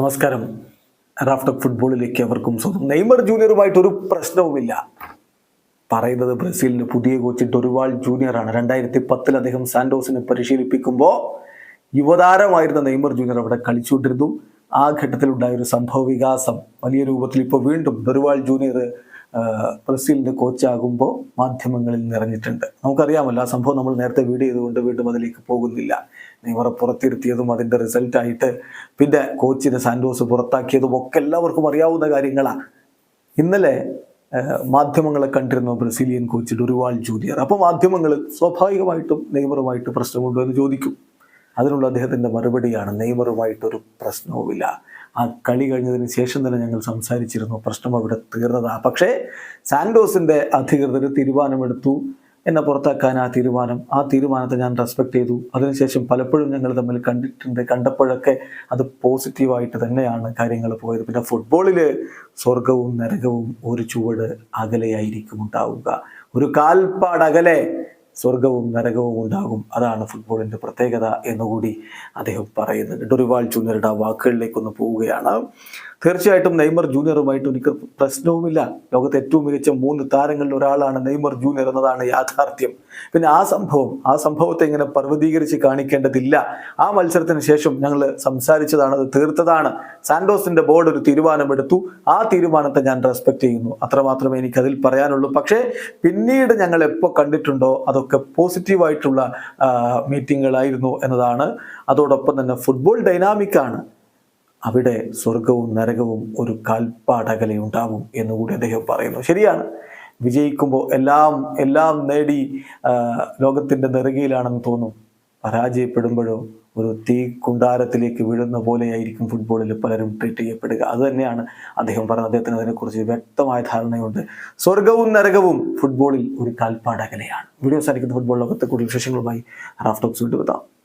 നമസ്കാരം. റാഫ്റ്റർ ഫുട്ബോളിലേക്ക് അവർക്കും സ്വന്തം നെയ്മർ ജൂനിയറുമായിട്ട് ഒരു പ്രശ്നവുമില്ല. പറയുന്നത് ബ്രസീലിന് പുതിയ കോച്ച് ഡൊറിവാൾ ജൂനിയറാണ് രണ്ടായിരത്തി പത്തിൽ അദ്ദേഹം സാന്റോസിനെ പരിശീലിപ്പിക്കുമ്പോൾ യുവതാരമായിരുന്ന നെയ്മർ ജൂനിയർ അവിടെ കളിച്ചുകൊണ്ടിരുന്നു. ആ ഘട്ടത്തിലുണ്ടായ ഒരു സംഭവ വികാസം വലിയ രൂപത്തിൽ ഇപ്പോൾ വീണ്ടും ഡൊറിവാൾ ജൂനിയർ ബ്രസീലിന്റെ കോച്ചാകുമ്പോൾ മാധ്യമങ്ങളിൽ നിറഞ്ഞിട്ടുണ്ട്. നമുക്കറിയാമല്ലോ ആ സംഭവം നമ്മൾ നേരത്തെ വീട് ചെയ്തുകൊണ്ട് വീണ്ടും അതിലേക്ക് പോകുന്നില്ല. നെയ്മറെ പുറത്തിരുത്തിയതും അതിന്റെ റിസൾട്ടായിട്ട് പിന്നെ കോച്ചിനെ സാൻഡോസ് പുറത്താക്കിയതും ഒക്കെ എല്ലാവർക്കും അറിയാവുന്ന കാര്യങ്ങളാണ് ഇന്നലെ മാധ്യമങ്ങളെ കണ്ടിരുന്നു ബ്രസീലിയൻ കോച്ച് ഡുരുവാൾ ജൂനിയർ അപ്പോൾ മാധ്യമങ്ങൾ സ്വാഭാവികമായിട്ടും നെയ്മറുമായിട്ട് പ്രശ്നമുണ്ടോ എന്ന് ചോദിക്കും. അതിനുള്ള അദ്ദേഹത്തിന്റെ മറുപടിയാണ് നെയ്മറുമായിട്ടൊരു പ്രശ്നവുമില്ല. ആ കളി കഴിഞ്ഞതിന് ശേഷം തന്നെ ഞങ്ങൾ സംസാരിച്ചിരുന്നു പ്രശ്നം അവിടെ തീർന്നതാണ് പക്ഷേ സാൻഡോസിന്റെ അധികൃതർ തീരുമാനമെടുത്തു. എന്നെ പുറത്താക്കാൻ ആ തീരുമാനം ആ തീരുമാനത്തെ ഞാൻ റെസ്പെക്ട് ചെയ്തു. അതിനുശേഷം പലപ്പോഴും ഞങ്ങൾ തമ്മിൽ കണ്ടിട്ടുണ്ട് കണ്ടപ്പോഴൊക്കെ അത് പോസിറ്റീവായിട്ട് തന്നെയാണ് കാര്യങ്ങൾ പോയത്. പിന്നെ ഫുട്ബോളിൽ സ്വർഗവും നരകവും ഒരു ചുവട് അകലെയായിരിക്കും ഉണ്ടാവുക. ഒരു കാൽപ്പാട് അകലെ സ്വർഗവും നരകവും ഉണ്ടാകും. അതാണ് ഫുട്ബോളിന്റെ പ്രത്യേകത എന്നുകൂടി അദ്ദേഹം പറയുന്നുണ്ട്. ഡൊറിവാൾ ജൂനിയറുടെ വാക്കുകളിലേക്കൊന്ന് പോവുകയാണ്. തീർച്ചയായിട്ടും നെയ്മർ ജൂനിയറുമായിട്ട് എനിക്ക് പ്രശ്നവുമില്ല. ലോകത്തെ ഏറ്റവും മികച്ച മൂന്ന് താരങ്ങളിൽ ഒരാളാണ് നെയ്മർ ജൂനിയർ എന്നതാണ് യാഥാർത്ഥ്യം. പിന്നെ ആ സംഭവം ആ സംഭവത്തെ ഇങ്ങനെ പർവതീകരിച്ച് കാണിക്കേണ്ടതില്ല. ആ മത്സരത്തിന് ശേഷം ഞങ്ങൾ സംസാരിച്ചതാണ് അത് തീർത്തതാണ്. സാന്റോസിന്റെ ബോർഡ് ഒരു തീരുമാനമെടുത്തു. ആ തീരുമാനത്തെ ഞാൻ റെസ്പെക്ട് ചെയ്യുന്നു. അത്രമാത്രമേ എനിക്ക് അതിൽ പറയാനുള്ളൂ. പക്ഷേ പിന്നീട് ഞങ്ങൾ എപ്പോൾ കണ്ടിട്ടുണ്ടോ അതൊക്കെ പോസിറ്റീവായിട്ടുള്ള മീറ്റിങ്ങുകളായിരുന്നു എന്നതാണ്. അതോടൊപ്പം തന്നെ ഫുട്ബോൾ ഡൈനാമിക്കാണ് അവിടെ സ്വർഗവും നരകവും ഒരു കാൽപ്പാടകലെ ഉണ്ടാവും എന്നുകൂടി അദ്ദേഹം പറയുന്നു. ശരിയാണ്. വിജയിക്കുമ്പോൾ എല്ലാം എല്ലാം നേടി ലോകത്തിന്റെ നെറുകയിലാണെന്ന് തോന്നും. പരാജയപ്പെടുമ്പോഴോ ഒരു തീ കുണ്ടാരത്തിലേക്ക് വീഴുന്ന പോലെയായിരിക്കും ഫുട്ബോളിൽ പലരും ട്രീറ്റ് ചെയ്യപ്പെടുക. അത് തന്നെയാണ് അദ്ദേഹം പറഞ്ഞത്. അദ്ദേഹത്തിന് അതിനെക്കുറിച്ച് വ്യക്തമായ ധാരണയുണ്ട്. സ്വർഗവും നരകവും ഫുട്ബോളിൽ ഒരു കാൽപ്പാടകലയാണ്. വീഡിയോ സാധിക്കുന്ന ഫുട്ബോൾ ലോകത്തെ കൂടുതൽ വിശേഷങ്ങളുമായി റാഫ് ടോക്സ് വീണ്ടും